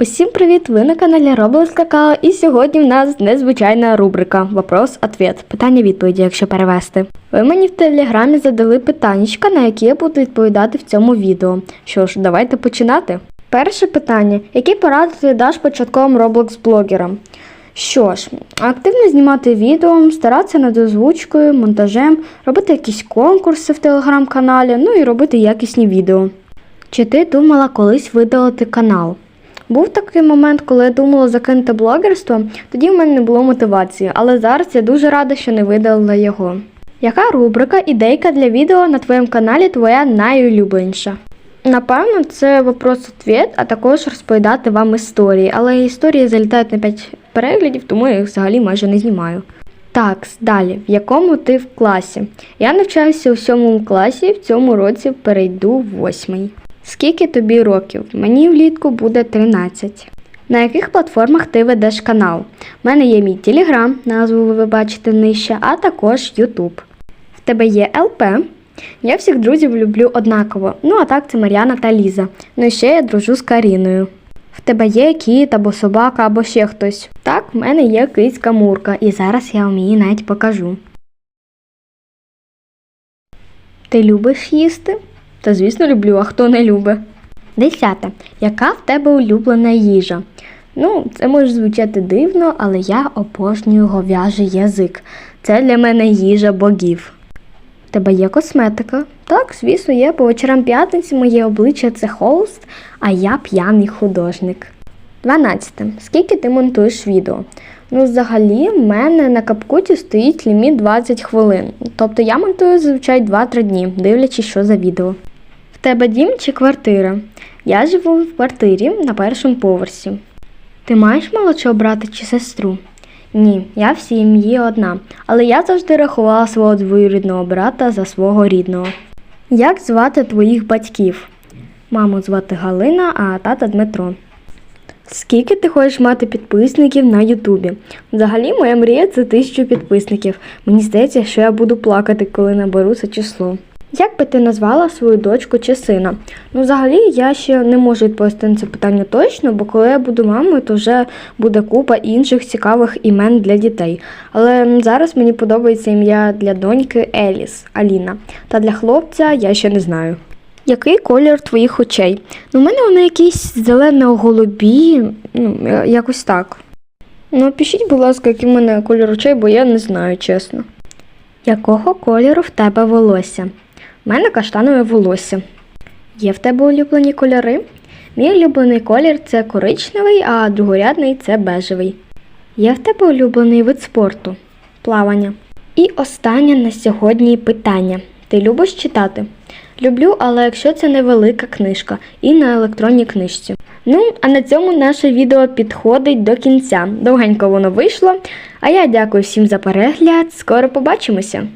Усім привіт! Ви на каналі Roblox Какао і сьогодні в нас незвичайна рубрика Вопрос-ответ. Питання-відповіді, якщо перевести. Ви мені в телеграмі задали питаннячка, на які я буду відповідати в цьому відео. Що ж, давайте починати. Перше питання: які поради ти даш початковим Roblox блогерам? Що ж, активно знімати відео, старатися над озвучкою, монтажем, робити якісь конкурси в телеграм-каналі, ну і робити якісні відео. Чи ти думала колись видалити канал? Був такий момент, коли я думала закинути блогерство, тоді в мене не було мотивації, але зараз я дуже рада, що не видалила його. Яка рубрика, ідейка для відео на твоєму каналі твоя найулюбленіша? Напевно, це вопрос-ответ, а також розповідати вам історії, але історії залітають на 5 переглядів, тому я їх взагалі майже не знімаю. Так, далі, в якому ти в класі? Я навчаюся у сьомому класі, в цьому році перейду в восьмий. Скільки тобі років? Мені влітку буде 13. На яких платформах ти ведеш канал? У мене є мій Телеграм, назву ви бачите нижче, а також Ютуб. В тебе є ЛП. Я всіх друзів люблю однаково. Ну а так це Мар'яна та Ліза. Ну і ще я дружу з Каріною. В тебе є кіт або собака, або ще хтось. Так, в мене є кицька Мурка, і зараз я вам її навіть покажу. Ти любиш їсти? Та звісно люблю, а хто не любить. Десяте. Яка в тебе улюблена їжа? Ну, це може звучати дивно, але я обожнюю говяжий язик. Це для мене їжа богів. В тебе є косметика? Так, звісно, є. По вечорам п'ятниці моє обличчя це холст, а я п'яний художник. 12. Скільки ти монтуєш відео? Ну, взагалі, в мене на капкуті стоїть ліміт 20 хвилин. Тобто я монтую зазвичай 2-3 дні, дивлячись, що за відео. Тебе дім чи квартира? Я живу в квартирі на першому поверсі. Ти маєш молодшого брата чи сестру? Ні, я в сім'ї одна, але я завжди рахувала свого двоюрідного брата за свого рідного. Як звати твоїх батьків? Маму звати Галина, а тата Дмитро. Скільки ти хочеш мати підписників на Ютубі? Взагалі, моя мрія це тисячу підписників. Мені здається, що я буду плакати, коли наберу це число. Як би ти назвала свою дочку чи сина? Ну, взагалі, я ще не можу відповісти на це питання точно, бо коли я буду мамою, то вже буде купа інших цікавих імен для дітей. Але зараз мені подобається ім'я для доньки Еліс Аліна. Та для хлопця я ще не знаю. Який колір твоїх очей? Ну, у мене вони якісь зелено-голубі, ну, якось так. Ну, пишіть, будь ласка, який в мене колір очей, бо я не знаю, чесно. Якого кольору в тебе волосся? У мене каштанове волосся. Є в тебе улюблені кольори? Мій улюблений колір це коричневий, а другорядний це бежевий. Є в тебе улюблений вид спорту? Плавання. І останнє на сьогодні питання. Ти любиш читати? Люблю, але якщо це невелика книжка і на електронній книжці. Ну, а на цьому наше відео підходить до кінця. Довгенько воно вийшло. А я дякую всім за перегляд. Скоро побачимося!